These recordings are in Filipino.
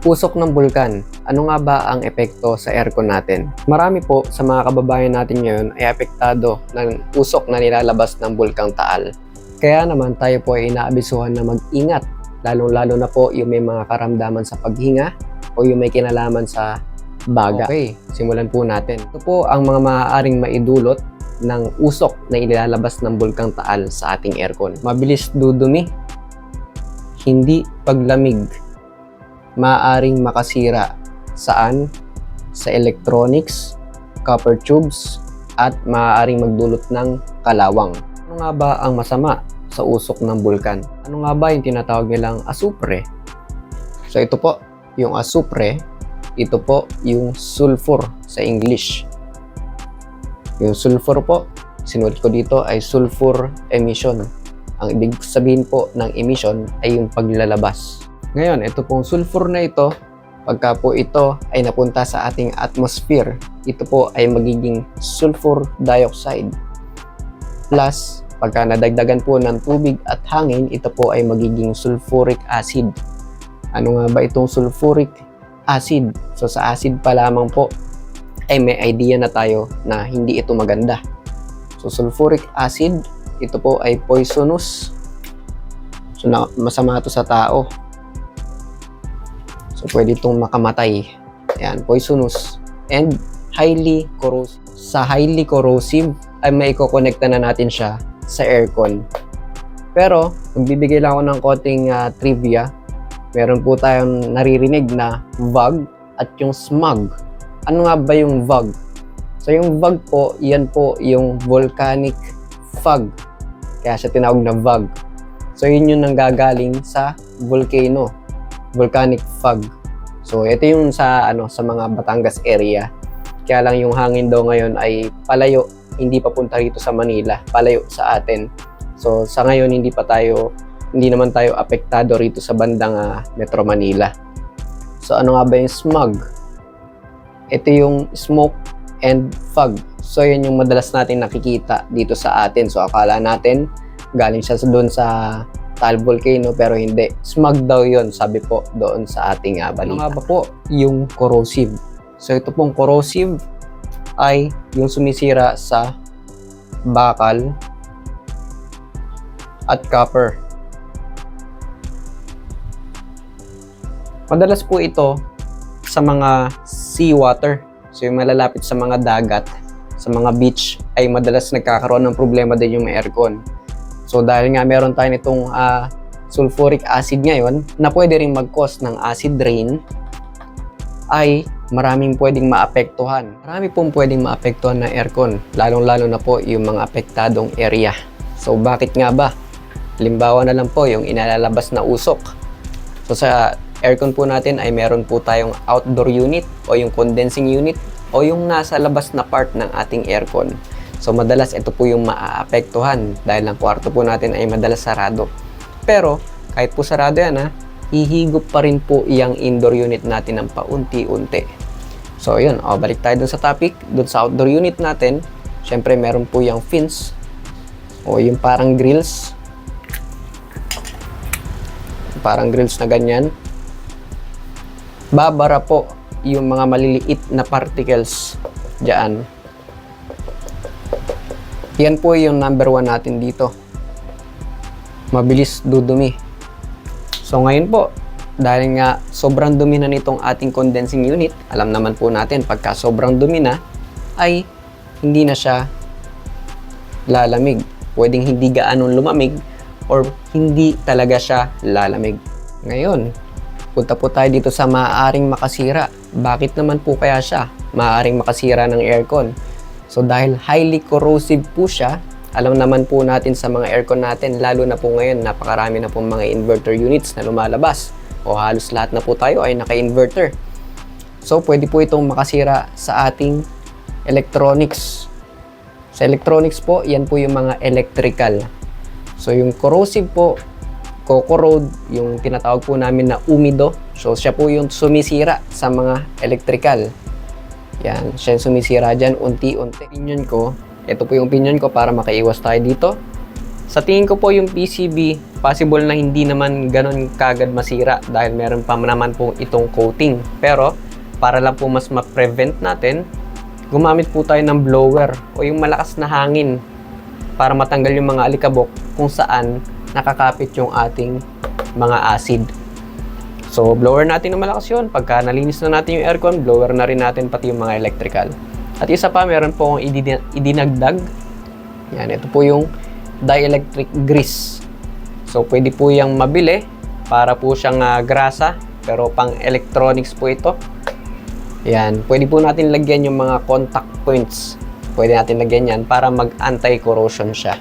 Usok ng bulkan. Ano nga ba ang epekto sa aircon natin? Marami po sa mga kababayan natin ngayon ay apektado ng usok na nilalabas ng bulkang taal. Kaya naman tayo po ay inaabisuhan na mag-ingat, lalong-lalo na po yung may mga karamdaman sa paghinga o yung may kinalaman sa baga. Okay, simulan po natin. Ito po ang mga maaaring maidulot ng usok na inilalabas ng bulkang taal sa ating aircon. Mabilis dudumi, hindi paglamig, maaaring makasira saan? Sa electronics, copper tubes, at maaaring magdulot ng kalawang. Ano nga ba ang masama sa usok ng bulkan? Ano nga ba yung tinatawag nilang asupre? So ito po, yung asupre, ito po yung sulfur sa English. Yung sulfur po, sinulat ko dito ay sulfur emission. Ang ibig sabihin po ng emission ay yung paglalabas. Ngayon, ito pong sulfur na ito, pagka po ito ay napunta sa ating atmosphere, ito po ay magiging sulfur dioxide. Plus, pagka nadagdagan po ng tubig at hangin, ito po ay magiging sulfuric acid. Ano nga ba itong sulfuric acid? So sa acid pa lamang po ay may idea na tayo na hindi ito maganda. So sulfuric acid, ito po ay poisonous. So na, masama ito sa tao. So pwede itong makamatay. Ayan, poisonous and highly corrosive. Sa highly corrosive ay may kokonekta na natin siya sa aircon. Pero, magbibigay lang ako ng konting ah, trivia. Meron po tayong naririnig na VAG at yung smog. Ano nga ba yung VAG? So yung VAG po, yan po yung volcanic fog. Kaya siya tinawag na VAG. So yun yung nanggagaling sa volcano, volcanic fog. So ito yung sa ano sa mga Batangas area. Kaya lang yung hangin daw ngayon ay palayo, hindi papunta rito sa Manila, palayo sa atin. So sa ngayon hindi pa tayo hindi naman tayo apektado rito sa bandang ah, Metro Manila. So ano nga ba yung smog? Ito yung smoke and fog. So yan yung madalas natin nakikita dito sa atin. So akala natin galing siya doon sa Taal Volcano pero hindi. Smog daw yon sabi po doon sa ating uh, balita. Ano nga ba po yung corrosive? So ito pong corrosive ay yung sumisira sa bakal at copper. Madalas po ito sa mga seawater. So yung malalapit sa mga dagat, sa mga beach, ay madalas nagkakaroon ng problema din yung aircon. So dahil nga meron tayo nitong ah, sulfuric acid ngayon na pwede rin mag-cause ng acid rain, ay maraming pwedeng maapektuhan. Marami pong pwedeng maapektuhan ng aircon, lalong-lalo na po yung mga apektadong area. So bakit nga ba? Halimbawa na lang po yung inalalabas na usok. So sa aircon po natin ay meron po tayong outdoor unit o yung condensing unit o yung nasa labas na part ng ating aircon. So madalas ito po yung maaapektuhan dahil ang kwarto po natin ay madalas sarado. Pero kahit po sarado yan ha, hihigop pa rin po yung indoor unit natin ng paunti-unti. So yun, o, balik tayo dun sa topic, dun sa outdoor unit natin, syempre meron po yung fins o yung parang grills. Parang grills na ganyan. Babara po yung mga maliliit na particles dyan. Yan po yung number one natin dito. Mabilis dudumi. So ngayon po, dahil nga sobrang dumi na nitong ating condensing unit, alam naman po natin pagka sobrang dumi na, ay hindi na siya lalamig. Pwedeng hindi gaanong lumamig or hindi talaga siya lalamig. Ngayon, punta po tayo dito sa maaaring makasira. Bakit naman po kaya siya maaaring makasira ng aircon? So dahil highly corrosive po siya, alam naman po natin sa mga aircon natin, lalo na po ngayon, napakarami na po mga inverter units na lumalabas. O halos lahat na po tayo ay naka-inverter. So pwede po itong makasira sa ating electronics. Sa electronics po, yan po yung mga electrical. So yung corrosive po, cocorrode, yung tinatawag po namin na umido. So siya po yung sumisira sa mga electrical. Yan, siya sumisira dyan unti-unti. Opinion ko, ito po yung opinion ko para makaiwas tayo dito. Sa tingin ko po yung PCB possible na hindi naman ganun kagad masira dahil meron pa naman po itong coating. Pero para lang po mas ma-prevent natin, gumamit po tayo ng blower o yung malakas na hangin para matanggal yung mga alikabok kung saan nakakapit yung ating mga acid. So, blower natin ng malakas yun. Pagka nalinis na natin yung aircon, blower na rin natin pati yung mga electrical. At isa pa, meron po akong idina- idinagdag. Yan, ito po yung dielectric grease. So, pwede po yung mabili para po siyang ah, grasa. Pero pang electronics po ito. Yan, pwede po natin lagyan yung mga contact points. Pwede natin lagyan yan para mag anti-corrosion siya.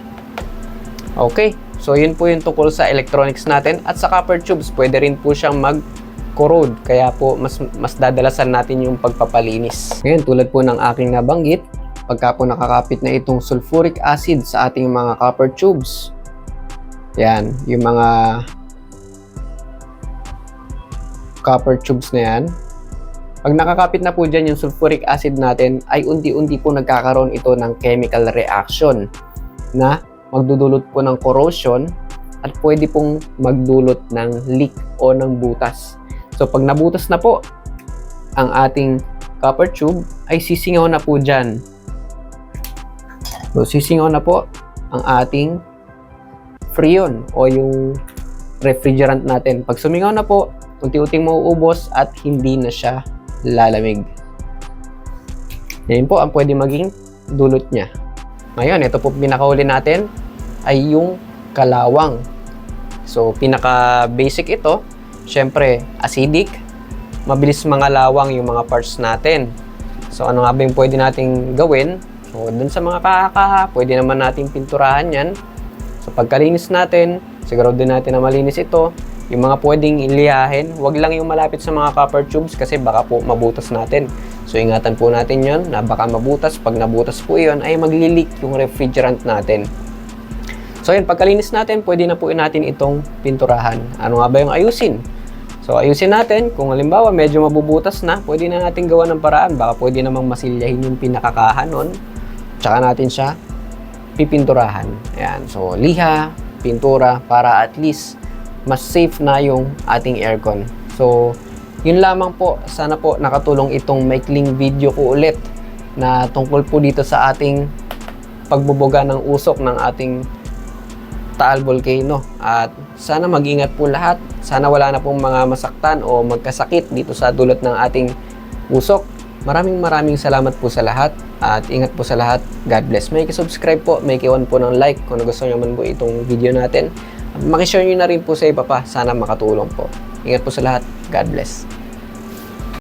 Okay, so yun po yung tungkol sa electronics natin. At sa copper tubes, pwede rin po siyang mag-corrode. Kaya po, mas, mas dadalasan natin yung pagpapalinis. Ngayon, tulad po ng aking nabanggit, pagka po nakakapit na itong sulfuric acid sa ating mga copper tubes, yan, yung mga copper tubes na yan, pag nakakapit na po dyan yung sulfuric acid natin, ay unti-unti po nagkakaroon ito ng chemical reaction na magdudulot po ng corrosion at pwede pong magdulot ng leak o ng butas. So pag nabutas na po ang ating copper tube, ay sisingaw na po dyan. So sisingaw na po ang ating freon o yung refrigerant natin. Pag sumingaw na po, unti-unting mauubos at hindi na siya lalamig. Yan po ang pwede maging dulot niya. Ngayon, ito po pinakauli natin ay yung kalawang. So, pinaka-basic ito, syempre, acidic, mabilis mga lawang yung mga parts natin. So, ano nga ba yung pwede nating gawin? So, dun sa mga kakakaha, pwede naman nating pinturahan yan. So, pagkalinis natin, sigurado natin na malinis ito. Yung mga pwedeng iliyahin, wag lang yung malapit sa mga copper tubes kasi baka po mabutas natin. So ingatan po natin yon na baka mabutas. Pag nabutas po yon ay maglilik yung refrigerant natin. So yun, pagkalinis natin, pwede na po natin itong pinturahan. Ano nga ba yung ayusin? So ayusin natin, kung halimbawa medyo mabubutas na, pwede na natin gawa ng paraan. Baka pwede namang masilyahin yung pinakakahan nun. Tsaka natin siya pipinturahan. Ayan, so liha, pintura, para at least mas safe na yung ating aircon. So, yun lamang po. Sana po nakatulong itong maikling video ko ulit na tungkol po dito sa ating pagbubuga ng usok ng ating Taal Volcano. At sana mag-ingat po lahat. Sana wala na pong mga masaktan o magkasakit dito sa dulot ng ating usok. Maraming maraming salamat po sa lahat at ingat po sa lahat. God bless. May subscribe po, may kiwan po ng like kung gusto nyo man po itong video natin. At makishare nyo na rin po sa iba pa. Sana makatulong po. Ingat po sa lahat. God bless.